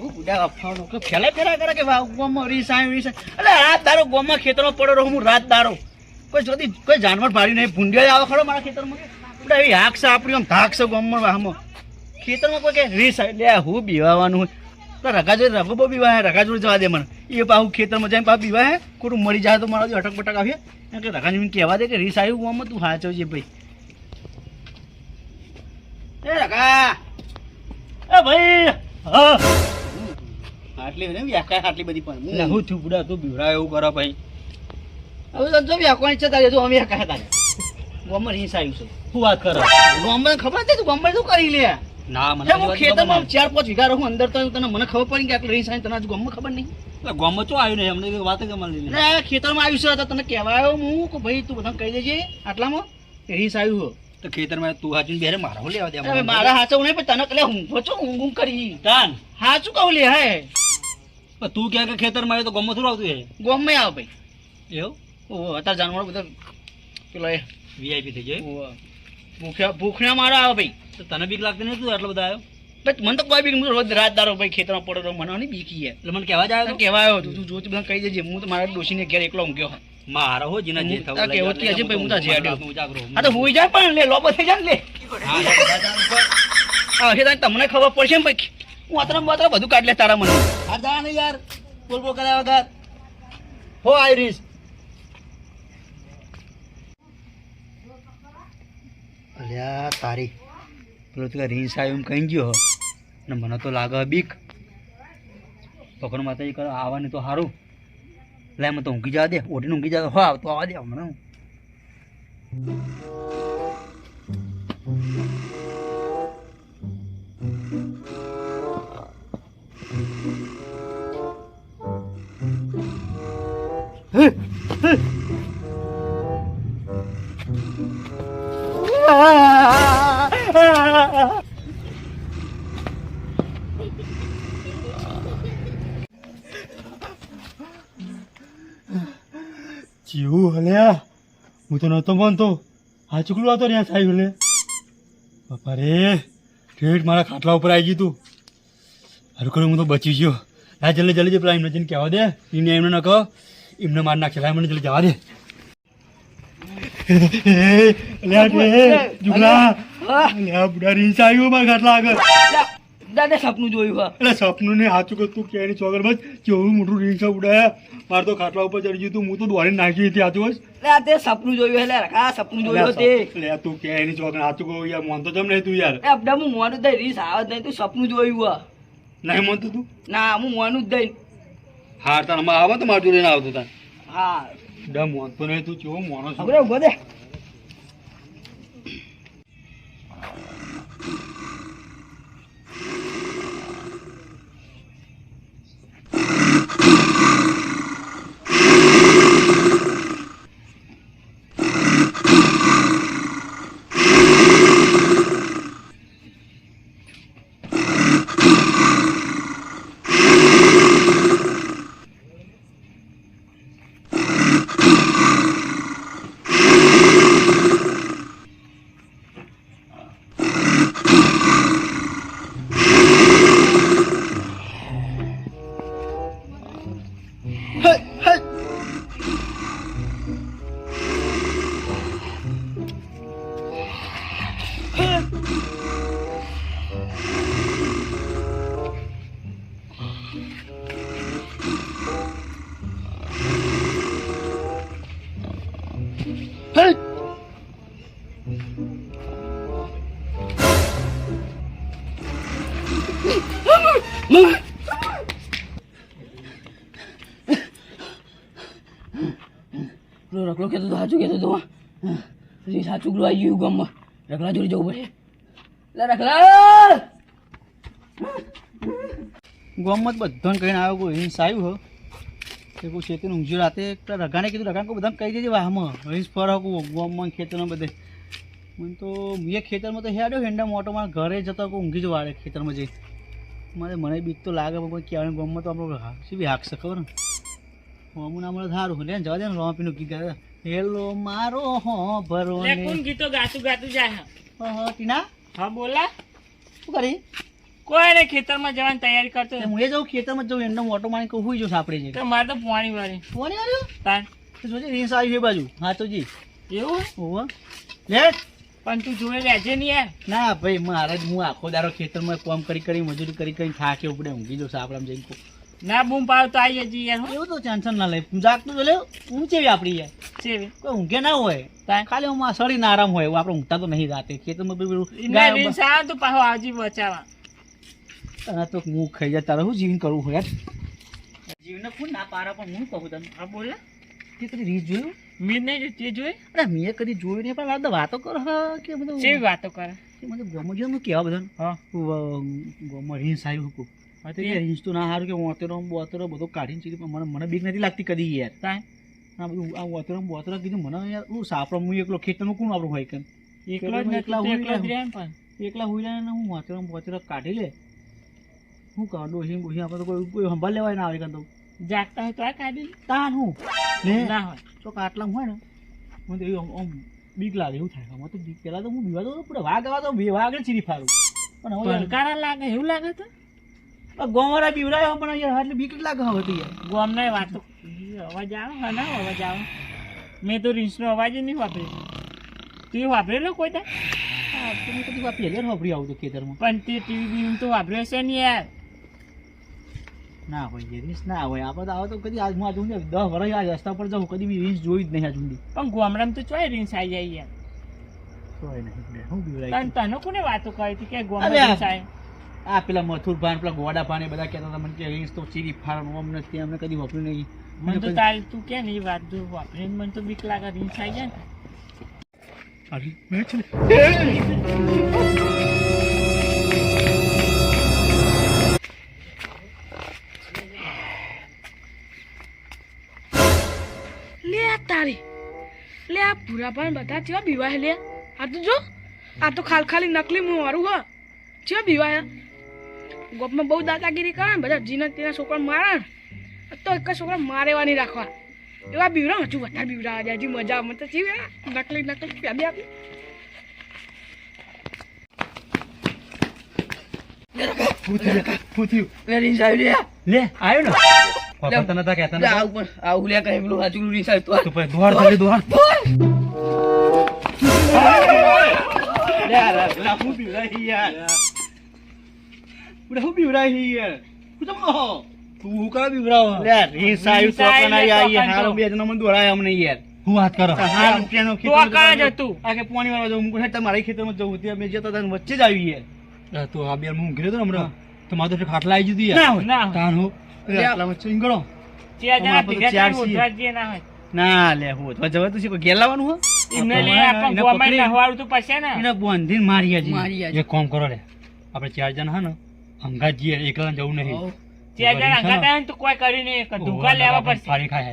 હું બુડા અફવાનો કે. રાત દારો ગોમાં ખેતરમાં પડ્યો રહું, હું રાત દારો. કોઈ જોતી, કોઈ જાનવર ભાડી નહીં. ભૂંડિયા આવે ખરો મારા ખેતરમાં હાક છે આપણી આમ ધાક છે ગોમાં વાહમાં. ખેતરમાં કોઈ કે રીસ આવે લે, હું બીવાવાનું હોય. તો રગા જોડે જવા દે મને. એ પાછું ખેતરમાં જઈને પાછું બીવાય ખોટું મળી જાય તો મારા અટક બટક આવીએ. એમ કે રગા જોઈને કહેવા દે કે રીસ આવ્યું ગોમાં તું છે ભાઈ. એ રગા ભાઈ, હા. આટલી ને વ્યાખ્યા આટલી બધી પણ. હું છું તું બીવડા એવું કરો ભાઈ. હવે તો જો ઈચ્છા તારી અમે વ્યાખ્યા તારે ગોમર હિંસ આવ્યું છે. શું વાત કરો? ગોમર ખબર છે તું? ગોમર શું કરી લે? ના મને હું ખેતરમાં ચાર પાંચ વીઘા રહું અંદર તો તને મને ખબર પડી કે આટલું રીસ આવી તને ગોમમાં ખબર નહીં. એટલે ગામમાં ચો આવ્યું નહીં? અમને વાત જ અમારે લીધી. ખેતરમાં આવ્યું છે તો તને કહેવાયો હું કે ભાઈ તું બધા કહી દેજે આટલામાં રીસ આવ્યું હો. તો ખેતરમાં તું હાચું બેરે મારા લેવા દે હવે મારા હાચવું નહીં પણ તને કલે હું ઊંઘ ઊંઘ કરી. તાન. હાચું કહું લે હે. પણ તું ક્યાં કે ખેતરમાં આવ્યો તો ગામમાં થોડું આવતું છે ગોમમાં આવ ભાઈ. એવું? ઓહો અત્યારે જાનવર બધા પેલો એ વીઆઈપી થઈ જાય ઓહો. ભૂખ્યા ભૂખ્યા મારા આવે ભાઈ. તો તને બીક લાગતી નથી તું આટલો બધા આવ્યો? ભાઈ મને તો કોઈ બીક હું રોજ રાત દારો ભાઈ ખેતરમાં પડે મને નહીં બીકી એટલે મને કહેવા જાય આવ્યો કહેવાયો તું? તું જોતી બધા કહી દેજે. હું તો મારા ડોશીને ઘેર એકલો ઊંઘ્યો હા મારા હો જીના જે થવું હજી ભાઈ. આ તો હુઈ જાય પણ લે લોબો થઈ જાય લે. હા. હા એ તમને ખબર પડશે ને ભાઈ. હું અતરમ બતરમ બધું કાઢ લે તારા મને. આ જા ને યાર બોલ બોલ કર્યા વગર. હો અલ્યા તારી. પેલો તું રીંસ આવ્યો એમ કહી ગયો ને મને તો લાગે બીક. પકડ માતા કરો આવવાની તો સારું લે મને તો ઊંઘી જવા દે. ઓઢીને ઊંઘી જવા હો આવતો આવવા દે હમણાં. હું તો નહોતો માનતો આ ચૂકલું હતો ત્યાં સાહેબ એટલે બાપા રે ઠેઠ મારા ખાટલા ઉપર આવી ગયું તું હારું કર્યું હું તો બચી ગયો આ જલ્દી જલ્દી પેલા એમને જઈને કહેવા દે એમને એમને ન કહો એમને માર નાખેલા લાય મને જલ્દી જવા દે લે જુગલા લે બુડા રીસ આવ્યો મારા ખાટલા આગળ દાદા સપનું જોયું હા. એટલે સપનું ને સાચું કે તું કે એની ચોગર બસ કેવું મોટું રીંસ ઉડાયા. મારે તો ખાટલા ઉપર ચડી ગયું તું હું તો દોડી નાખી હતી સાચું બસ. લે આ તે સપનું જોયું એટલે રખા સપનું જોયું તે. લે તું કે એની ચોકન હાચું કહું યાર મોન તો જમ નહીં તું યાર. અબડા હું મોનું દઈ રીસ આવે નહીં તું સપનું જોયું હા. નહીં મોનતું તું? ના હું મોનું જ દઈ. હાર તારમાં આવે તો મારું જોડે આવતું તાર. હા. ડમ મોન તો નહીં તું કેવો મોનો છો. પેલો રખલો કહેતો તો સાચું કહેતો તો પછી સાચું પેલું આવી ગયું ગમમાં. રખલા જોડે જવું પડે. લે રખલા! ગામમાં જ બધાને કહીને આવ્યો કોઈ હિંસ આવ્યું હો કે કોઈ ખેતર ઊંઘ્યું રાતે પેલા રઘાને કીધું રઘાને કોઈ બધાને કહી દેજે વાહમાં. હિંસ ફર હકું ખેતરમાં બધે. મને તો મેં ખેતરમાં તો હેડ્યો હેંડા મોટો મારા ઘરે જતો કોઈ ઊંઘી જ વાળે ખેતરમાં જઈ. મારે મને બીક તો લાગે પણ કહેવાય ગામમાં તો આપણો હા શું બી હાકશે ખબર ને? હોમું ના મળે સારું લે જવા દે ને રોપીનું ગીત ગાય. હેલો મારો હો ભરો કોણ ગીતો ગાતું ગાતું જાય. ટીના? હા બોલા. શું કરી? કોઈ ને ખેતરમાં જવાની તૈયારી કરતો હું એ જાઉં ખેતરમાં જઉં એમને ઓટો મારી કહું હુઈ સાપડે છે મારે તો પાણી વાળી. પાણી વાળ્યું તાર. તો જોજે રીસ આવી એ બાજુ. હા તો જી. એવું? હોવા લે. પણ તું જોડે રહેજે નહીં યાર. ના ભાઈ મારે જ હું આખો દારો ખેતરમાં કામ કરી કરી મજૂરી કરી કરી થાકે ઉપડે ઊંઘી જાઉં સાપડામાં જઈને. ના બૂમ પાવ તો આવી જજી યાર એવું તો ટેન્શન ના લે. જાગતું તો લે ઊંચેવી આપડી યાર? છે કોઈ ઊંઘે ના હોય. ખાલી હું સડીને આરામ હોય આપણે ઊંઘતા તો નહીં રાતે. ખેતરમાં એમને ગાય તો પાછો આવજી બચાવવા. તને તો હું ખાઈ જાય તારે શું જીવન કરવું હોય જીવને કોણ ના પારા પણ હું કહું તને. આ બોલે તે કદી રીત જોયું મેં નહીં તે જોઈ? અરે મેં કદી જોયું નહીં પણ આ વાતો કરો કે બધું જે વાતો કરે. કે મને ગમો જો હું કેવા બધા હા. ગમો રીંસ આવ્યું હતું તે રીંસ તો ના સારું કે ઓતેરો બોતરો બધો કાઢીને ચીરી પણ મને મને બીક નથી લાગતી કદી યાર. તાય આ બધું આ ઓતેરો બોતરો કીધું મને યાર હું સાપડો હું એકલો ખેતરનું કોણ આપણું હોય કેમ એકલો એકલા હોય એકલો હોય ને હું ઓતેરો બોતરો કાઢી લે. હું કહું ડોસી બોસી આપણે તો કોઈ કોઈ સંભાળ લેવાય ના આવે કાં તો જાગતા હોય તો આ કાઢી તાન હું? ના હોય. તો આટલા હોય ને મને તો એવું આમ- બીક લાગે એવું થાય. આમાં તો બીક. પેલા તો હું બીવા તો પૂરા વાઘ આવા તો બે વાઘ ચીરી ફારું પણ હવે ભણકારા લાગે એવું લાગે તો? ગોમરા બીવડાયો પણ યાર એટલે બીક લાગે હવે તો યાર. વાત. વાતો અવાજ આવે હા ના અવાજ આવે. મેં તો રીંછનો અવાજ જ નહીં વાપર્યો. તું વાપરેલો કોઈ હા તમે કદી પહેલી વાર વાપરી આવું તો ખેતરમાં. પણ તે ટીવી બીવી તો વાપર્યો છે ને યાર. ના હોય રીસ ના હોય. આપણે તો તો કદી આજ હું આ જોઉં ને દસ વર્ષ આ રસ્તા પર જાઉં કદી બી રીસ જોઈ જ નહીં આ જુંડી. પણ ગામડામાં તો ચોય રીસ આવી જાય યાર. નહીં હું તને તને કોને વાતો કરી હતી કે આવે આ પેલા મથુર ભાન પેલા ગોડા ભાન બધા કહેતા હતા મને કે રીંછ તો ચીરી અમને ત્યાં અમને કદી વાપર્યું નહીં. મને તો તારી તું કે ને એ વાત જો મને તો બીક લાગે રીંછ આવી જાય ને. અરે, મેં છે તારી. લે આ ભૂરા ભાઈ બધા ચેવા બીવાય લે. આ તો જો આ તો ખાલ ખાલી નકલી મું મારું હ. ચેવા બીવાય ગોપમાં બહુ દાદાગીરી કરે ને બધા જીના તેના છોકરા મારે તો એક જ છોકરા મારેવાની રાખવા. એવા બીવરા હજુ વધારે બીવરા આજે હજી મજા મને તો જીવે નકલી નકલી પ્યાદી આપી. પૂછ્યું લે આવ્યો ને? વાપરતા નતા કહેતા નતા. તો પછી દોડ થાલે દોડ. યાર, પેલા હું બીવડાઈ યાર. પેલા હું બીવડાઈ યાર. હું તો કહો. તું હું કાં બીવરાવો યાર, રીંછ આવ્યું, રીંછ આવ્યું, ચોકન આવી, આવી, ચોકન હારો તો. બે જણા મને દોડાયા અમને યાર. હું વાત કરો હાર રૂપિયાનો ખેતર કાં? પોણી વાળવા જવું. હું કહું, ખેતરમાં જવું ત્યાં મેં જતા હતા વચ્ચે જ આવી યાર. તો આ બે હું હતો હમણાં તો મારે તો ખાટલા આવી જતી ના ના તાન હું ના લે હું તો જવા તો કોઈ ઘેર લાવવાનું હો. બાંધીને એક કામ કરો આપણે ચાર જણ હા ને અંગાત જઈએ એકલા જવું નહીં. ચાર જણા અંગાત આવે તો કોઈ કરી નહીં ધોકા લેવા પડશે. ફાડી ખાય.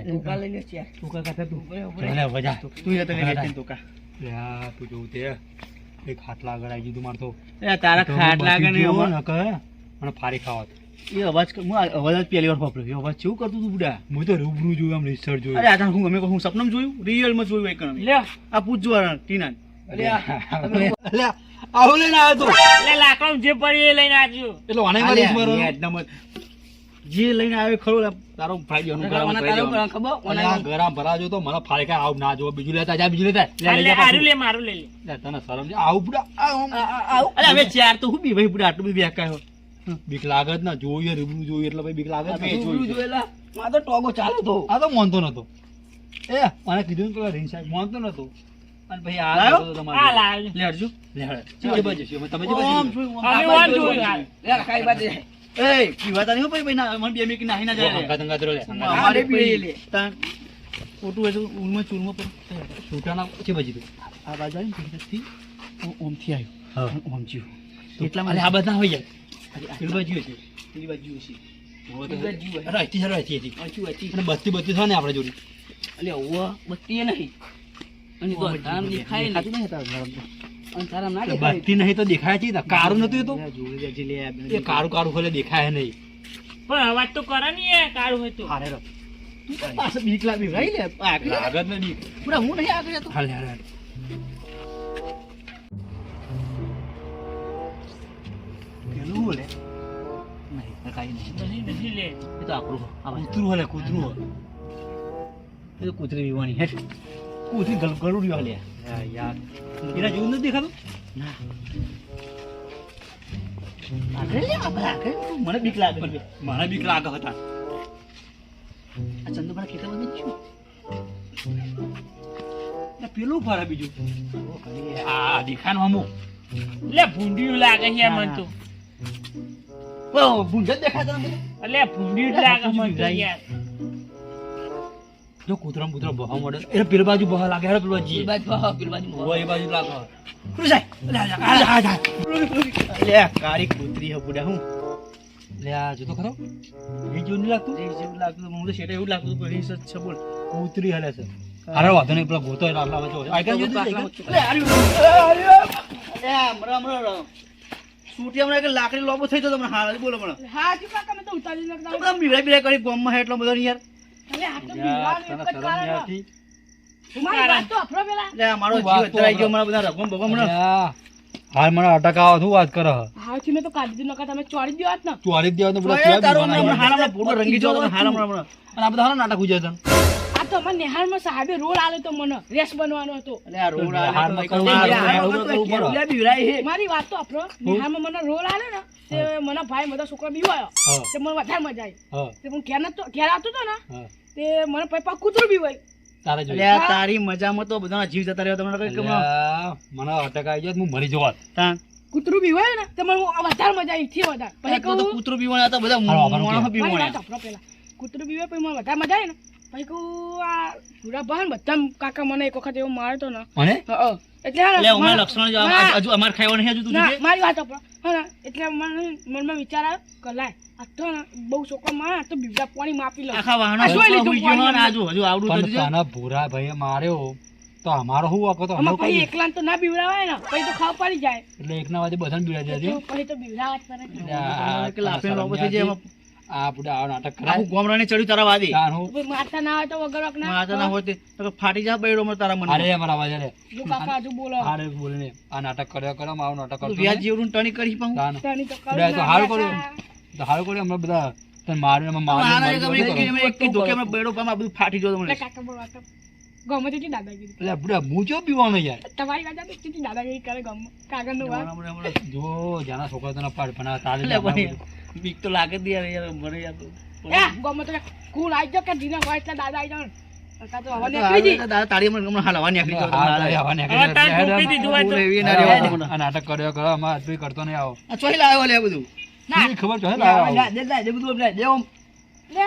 તું કા કાકા તું. ચાલે વજા તું એ તને વેચીને લે તું જોવું તે. એક ખાટલા આગળ આવી ગયું મારતો એ તારા ખાટ લાગે અને ફાડી ખાવા એ અવાજ હું અવાજ જ પહેલી વાર વાપર્યો. એ અવાજ કેવું કરતું તું બુડા? હું તો રૂબરૂ જોયું આમ રિસર્ચ અરે જોયું આ તને હું અમે હું સપનામાં જોયું? રિયલમાં જોયું એક કણ આ પૂછજો આ ટીના અલ્યા આવું લઈને આવ્યો તો. એટલે લાકડો જે પડી એ લઈને આવ્યો એટલે વાને મારી મારો એકદમ જે લઈને આવ્યો ખરો તારો ફાડી દેવાનો, ગળામાં ખબર. અલ્યા ગરમ ભરાજો તો મને ફાડી ખાય આવ ના જોવો બીજું લેતા જા બીજું લેતા લે, લે જા લે મારું લે લે, તને શરમ છે? આવ બુડા અરે હવે ચાર તો હું બી ભાઈ બુડા આટલું બી વ્યાખ્યા બીક લાગે જ ના જોઈએ રૂબરૂ જોઈએ એટલે ભાઈ બીક લાગે જ ને. જોયું આ તો મોનતો નતો એ મને કીધું કે રીન સાહેબ મોનતો નતો અને ભાઈ આ? જોતો આ તમારે લે અર્જુ લે હળે. જે બાજુ છે, તમે જે બાજુ. જોયું. અમે વાન જોયું હાલ. એ પીવાતા નહીં હો ભાઈ ભાઈ ના મને બે મિનિટ નાહી ના જાય અંગાત અંગાત દરો લે. અમારે પી તાન ખોટું હોય તો ઊનમાં ચૂરમાં પર છૂટાના છે બાજુ તો. આ બાજુ આવી ને ભીતરથી ઓ- ઓમથી આવ્યું હા. અને ઓમ જ્યું તો- એટલામાં આ બધા હોય જાય બત્તી બત્તી થાય ને આપણે જોડી. એટલે ઓવા બત્તી એ નહીં. અને તો અંધારામાં દેખાય નહીં. ના બત્તી નહીં તો દેખાય છે કારું નતું એ તો. એ કારું કારું ખોલે દેખાય નહીં. પણ અવાજ તો કરે ને કારું હોય તો. હારે તું તો પાછો બીક લાગી ભાઈ લે આગળ. જ પૂરા હું નહીં આગળ જતો. હાલે હાલે. પેલું લે કાંઈ નહીં નથી નથી લે એ તો આપણું આ કૂતરું હલે કૂતરું હો એ તો કૂતરી વિવાની હેઠ કૂતરી ગલ ગલુડી વાલે યાર. એના જેવું નથી દેખાતું? ના. આગળ લે આપણે આગળ મને બીક લાગે. મને બીક લાગે હતા. આ ચંદુભાઈ છું? પેલું ફરે બીજું. આ દેખાનું અમુક લે ભૂંડિયું લાગે છે મને તો. જ. જ લાગે મને યાર. જો કૂતરા કૂતરા બહા મળે પેલી બાજુ બહા લાગે પેલી બાજુ પેલી બાજુ બહાર, પેલી બાજુ બહાર. એ બાજુ લાગે. લે, કારી. કૂતરી હે બુડા હું? લે આ જો તો ખરો? એ લાગતું? એ જેવું લાગતું મને તો એવું લાગતું કે રીસ છે બોલ. કૂતરી હલે છે. અરે વાંધો નહીં પેલા ગોતો આટલા વચ્ચે આઈ ક્યાં જોયું લે. લે, હમણાં, લાકડી લોબો થઈ જતો હાલ બોલો હમણાં હા હજુ કાકા તો ઉતારી તો બધા બીવડાઈ બીવડાઈ કરી ગોમમાં હે એટલો બધો નહીં યાર. અલે આ તો યાર, એક જ કારણ હો. આવતી? વાત તો અફરો પેલા. લે મારો જીવ તો ગયો હમણાં. હમણાં બધા રગમ હમણાં હાલ મને અટકાવો શું વાત કરે? મેં તો કાઢી દીધું તમે ને. જ છે. હાલ હમણાં રંગી જતો હાલ હમણાં હમણાં. અને આ બધા નાટક ઉજે તને આ તો અમારા નેહાળમાં સાહેબે રોલ આલ્યો તો મને રેસ બનવાનો હતો. રોડ. મારી વાત તો અફરો નેહાળમાં મને રોલ આલ્યો ને તે મને ભાઈ બધા છોકરા બીવાયો તે મને વધારે મજા આવી. તે હું ઘેર આવતો હતો ને તે મને પપ્પા કૂતરું બીવાય તારે મજામાં તો બધા જીવ જતા રહ્યો તમને કઈ મને અટક આવી જાય હું મરી જવાત. કૂતરું બીવાય ને તે મને વધારે મજા આવી થી વધારે. પછી એટલો તો કૂતરું બધા કૂતરું બીવાય પછી મને વધારે મજા આવે ને. પછી કહું આ ભૂરા ભાન બધા કાકા મને એક વખત એવો માર્યો તો ને. મને? એટલે હે. ને, એટલે અમારે મારા- લક્ષણ જો ના, આમ- હજુ અમારે ખાવાનું નહીં હજુ તું મારી વાત હા એટલે મને મનમાં વિચાર આવ્યો કે આ તો બહુ છોકરો મારે તો બીજા પાણી માપી લઉં આખા વાહનો શું લીધું હુઈ ગયો પાણી ને, આ જો, હજુ આવડું તો તને ભૂરા ભાઈએ માર્યો. તો અમારો શું વાંકો તો? એકલા તો ના બીવડાવાય ને પછી તો ખાવ પડી જાય. એટલે એકના વાજે બધાને બીવડાવી દેજે. તો પછી તો બીવડાવા જ એટલે જાય. આ બુડા આવા નાટક કરાય આખું ગામડાને ચડ્યું તારા વાદી. હું પછી ના હોય તો વગર વગર ના માથા ના હોય તો ફાટી જા બૈરોમાં તારા મનમાં. અરે અમારા અવાજ અરે જો કાકા હજુ બોલો અરે બોલીને આ નાટક કર્યો કર્યો આવું નાટક કરતો વ્યાજ નહીં. ટણી કરી પાઉં. તાન. તો કરું તો ના, હારું તો હારું કર્યું હમણાં બધા તને માર્યું એમાં માર્યું, એક માર્યું, અમે એક કીધું કે બૈરો પામાં બધું ફાટી ગયું તમને. કાકા બોલવા ગમે તેટલી દાદાગીરી એટલે બુડા હું ચો પીવાનો યાર તમારી વાત તો દાદાગીરી કરે ગમે કાગળનું વાત હમણાં, હમણાં, હમણાં. જો જાના છોકરા તને પાડ પણ તારે એટલે પણ બીક તો લાગે જ યાર યાર મને યાર તો. એ ગમે તો કુલ આઈ જો કે જીના હોય એટલે દાદા આઈ તો તો તો દો. આ નાટક કર્યો અમારે આટલું કરતો નહીં આવો. ચોઈ લાવ્યો લે બધું. ખબર છે લે, આ લે, લે, લે, બધું લે, લે, લે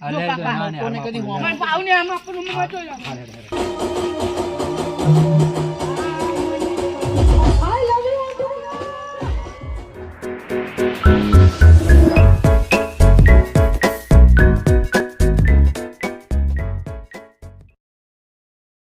અરે ના, ના, કોને કદી આપણને મને પાવને આમ આપણું મોટો હારે, હારે, હારે.